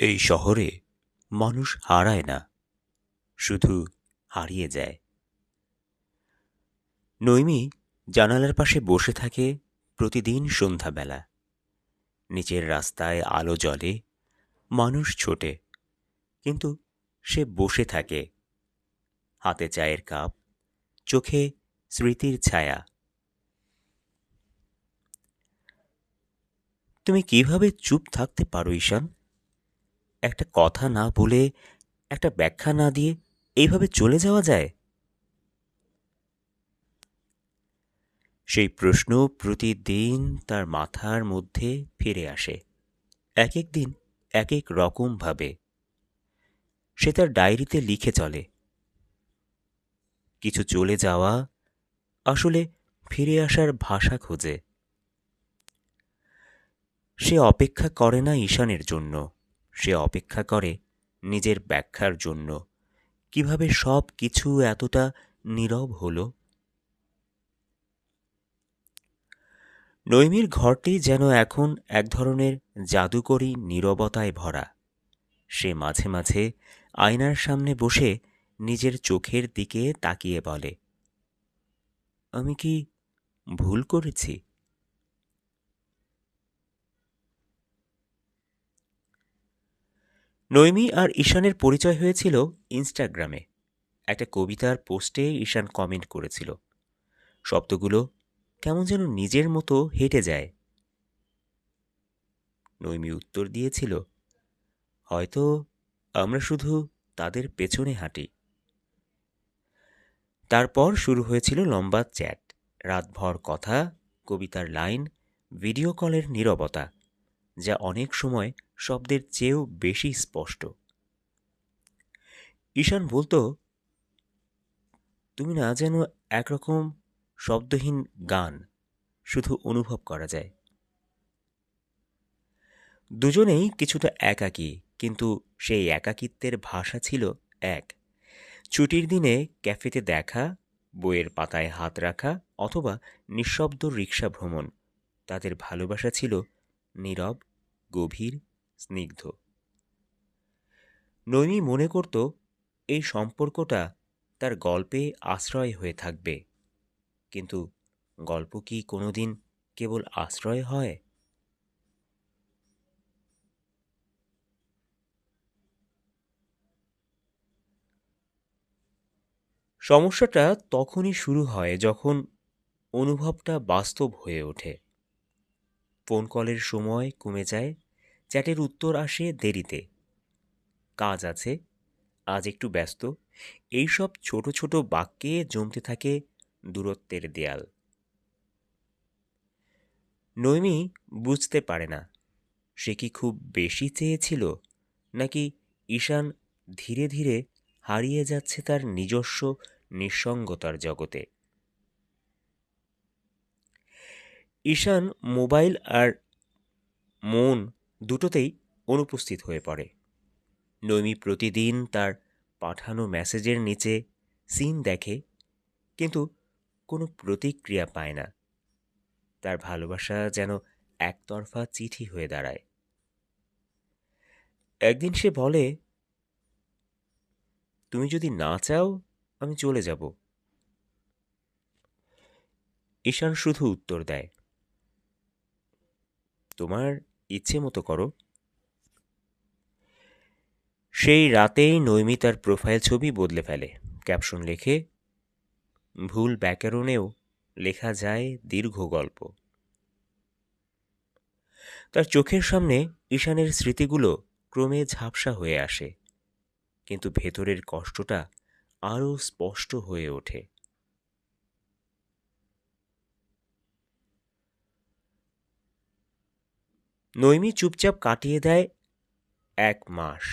এই শহরে মানুষ হারায় না, শুধু হারিয়ে যায়। নৈমি জানালার পাশে বসে থাকে প্রতিদিন সন্ধ্যাবেলা। নিচের রাস্তায় আলো জ্বলে, মানুষ ছোটে, কিন্তু সে বসে থাকে। হাতে চায়ের কাপ, চোখে স্মৃতির ছায়া। তুমি কীভাবে চুপ থাকতে পারো, ঈশান? একটা কথা না বলে, একটা ব্যাখ্যা না দিয়ে এইভাবে চলে যাওয়া যায়? সেই প্রশ্ন প্রতিদিন তার মাথার মধ্যে ফিরে আসে। এক এক দিন, এক এক রকমভাবে সে তার ডায়েরিতে লিখে চলে। কিছু চলে যাওয়া আসলে ফিরে আসার ভাষা খোঁজে। সে অপেক্ষা করে না ঈশানের জন্য। সে অপেক্ষা করে নিজের ব্যাখ্যার জন্য। কীভাবে সব কিছু এতটা নীরব হলো? নৈমির ঘরটি যেন এখন এক ধরনের জাদুকরী নীরবতায় ভরা। সে মাঝে মাঝে আয়নার সামনে বসে নিজের চোখের দিকে তাকিয়ে বলে, আমি কি ভুল করেছি? নৈমি আর ঈশানের পরিচয় হয়েছিল ইনস্টাগ্রামে। একটা কবিতার পোস্টে ঈশান কমেন্ট করেছিল। শব্দগুলো কেমন যেন নিজের মতো হেঁটে যায়। নৈমি উত্তর দিয়েছিল, হয়তো আমরা শুধু তাদের পেছনে হাঁটি। তারপর শুরু হয়েছিল লম্বা চ্যাট, রাতভর কথা, কবিতার লাইন, ভিডিও কলের নীরবতা। যা অনেক সময় শব্দের চেয়েও বেশি স্পষ্ট। ঈশান বলতো, তুমি না যেন একরকম শব্দহীন গান, শুধু অনুভব করা যায়। দুজনেই কিছুটা একাকী, কিন্তু সেই একাকিত্বের ভাষা ছিল এক। ছুটির দিনে ক্যাফেতে দেখা, বইয়ের পাতায় হাত রাখা, অথবা নিঃশব্দ রিক্সা ভ্রমণ, তাদের ভালোবাসা ছিল নীরব, গভীর, স্নিগ্ধ। নৈমি মনে করত এই সম্পর্কটা তার গল্পে আশ্রয় হয়ে থাকবে। কিন্তু গল্প কি কোনোদিন কেবল আশ্রয় হয়? সমস্যাটা তখনই শুরু হয় যখন অনুভবটা বাস্তব হয়ে ওঠে। ফোন কলের সময় কমে যায়, চ্যাটের উত্তর আসে দেরিতে। কাজ আছে, আজ একটু ব্যস্ত। এইসব ছোট ছোট বাক্যে জমতে থাকে দূরত্বের দেয়াল। নৈমি বুঝতে পারে না, সে কি খুব বেশি চেয়েছিল, নাকি ঈশান ধীরে ধীরে হারিয়ে যাচ্ছে তার নিজস্ব নিঃসঙ্গতার জগতে। ঈশান মোবাইল আর মন দুটোতেই অনুপস্থিত হয়ে পড়ে। নৈমি প্রতিদিন তার পাঠানো মেসেজের নিচে সিন দেখে, কিন্তু কোনো প্রতিক্রিয়া পায় না। তার ভালোবাসা যেন একতরফা চিঠি হয়ে দাঁড়ায়। একদিন সে বলে, তুমি যদি না চাও, আমি চলে যাব। ঈশান শুধু উত্তর দেয়। তোমার ইচ্ছে মতো করো। সেই রাতেই নৈমি তার প্রোফাইল ছবি বদলে ফেলে। ক্যাপশন লেখে, ভুল ব্যাকরণেও লেখা যায় দীর্ঘ গল্প। তার চোখের সামনে ঈশানের স্মৃতিগুলো ক্রমে ঝাপসা হয়ে আসে, কিন্তু ভেতরের কষ্টটা আরও স্পষ্ট হয়ে ওঠে। নৈমি চুপচাপ কাটিয়ে দেয়, এক মাস।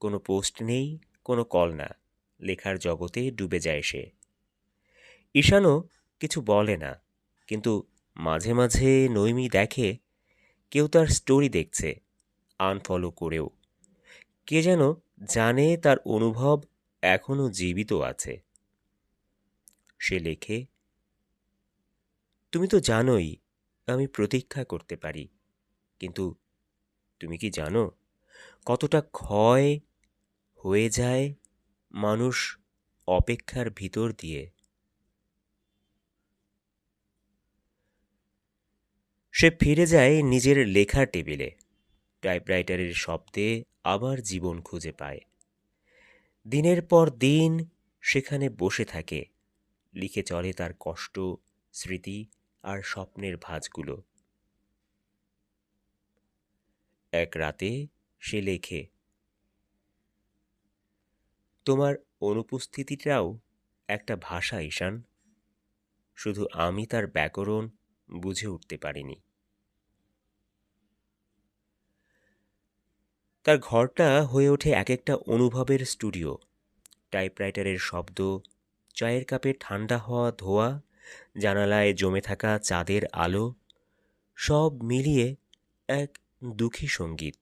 কোনো পোস্ট নেই, কোনো কল না। লেখার জগতে ডুবে যায় সে। ঈশানও কিছু বলে না, কিন্তু মাঝে মাঝে নৈমি দেখে কেউ তার স্টোরি দেখছে আনফলো করেও। কে যেন জানে তার অনুভব এখনও জীবিত আছে। সে লেখে, তুমি তো জানোই, আমি প্রতীক্ষা করতে পারি। কিন্তু তুমি কি জানো কতটা ক্ষয় হয়ে যায় মানুষ অপেক্ষার ভিতর দিয়ে? সে ফিরে যায় নিজের লেখার টেবিলে। টাইপরাইটারের শব্দে আবার জীবন খুঁজে পায়। দিনের পর দিন সেখানে বসে থাকে, লিখে চলে তার কষ্ট, স্মৃতি আর স্বপ্নের ভাঁজগুলো। এক রাতে সে লেখে, তোমার অনুপস্থিতিটাও একটা ভাষা, ঈশান। শুধু আমি তার ব্যাকরণ বুঝে উঠতে পারিনি। তার ঘরটা হয়ে ওঠে এক একটা অনুভবের স্টুডিও। টাইপরাইটারের শব্দ, চায়ের কাপে ঠান্ডা হওয়া ধোয়া, জানালায় জমে থাকা চাঁদের আলো, সব মিলিয়ে এক দুঃখী সংগীত।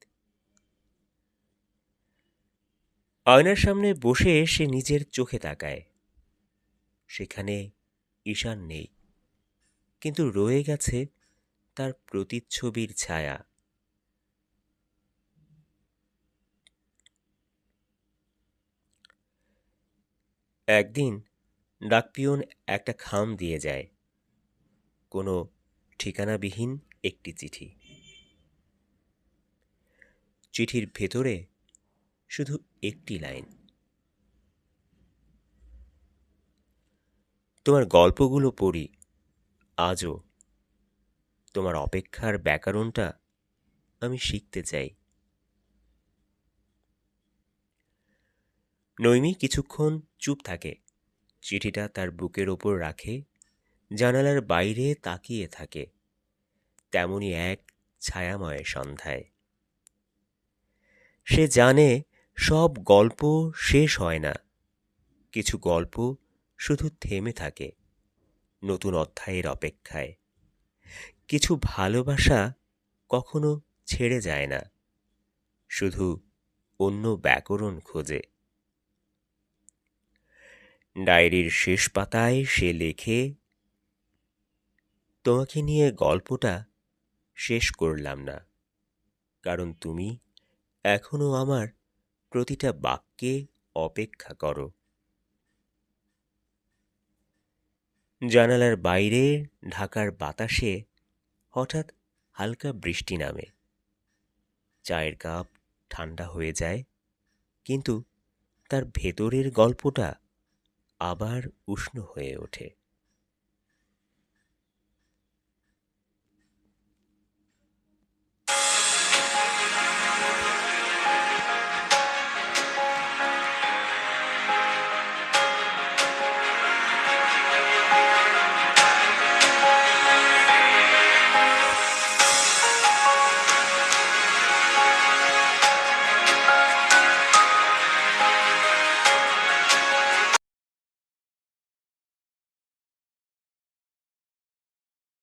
আয়নার সামনে বসে সে নিজের চোখে তাকায়। সেখানে ঈশান নেই, কিন্তু রয়ে গেছে তার প্রতিচ্ছবির ছায়া। একদিন ডাকপিয়ন একটা খাম দিয়ে যায়। কোনো ঠিকানাবিহীন একটি চিঠি। চিঠির ভেতরে শুধু একটি লাইন। তোমার গল্পগুলো পড়ি, আজও। তোমার অপেক্ষার ব্যাকরণটা আমি শিখতে চাই। নৈমি কিছুক্ষণ চুপ থাকে, চিঠিটা তার বুকের ওপর রাখে, জানালার বাইরে তাকিয়ে থাকে তেমনই এক ছায়াময় সন্ধ্যায়। সে জানে সব গল্প শেষ হয় না। কিছু গল্প শুধু থেমে থাকে নতুন অধ্যায়ের অপেক্ষায়। কিছু ভালোবাসা কখনো ছেড়ে যায় না। শুধু অন্য ব্যাকরণ খোঁজে। ডায়েরির শেষ পাতায় সে লেখে, তোমাকে নিয়ে গল্পটা শেষ করলাম না, কারণ তুমি এখনও আমার প্রতিটা বাক্যে অপেক্ষা করো। জানালার বাইরে ঢাকার বাতাসে হঠাৎ হালকা বৃষ্টি নামে। চায়ের কাপ ঠান্ডা হয়ে যায়, কিন্তু তার ভেতরের গল্পটা আবার উষ্ণ হয়ে ওঠে।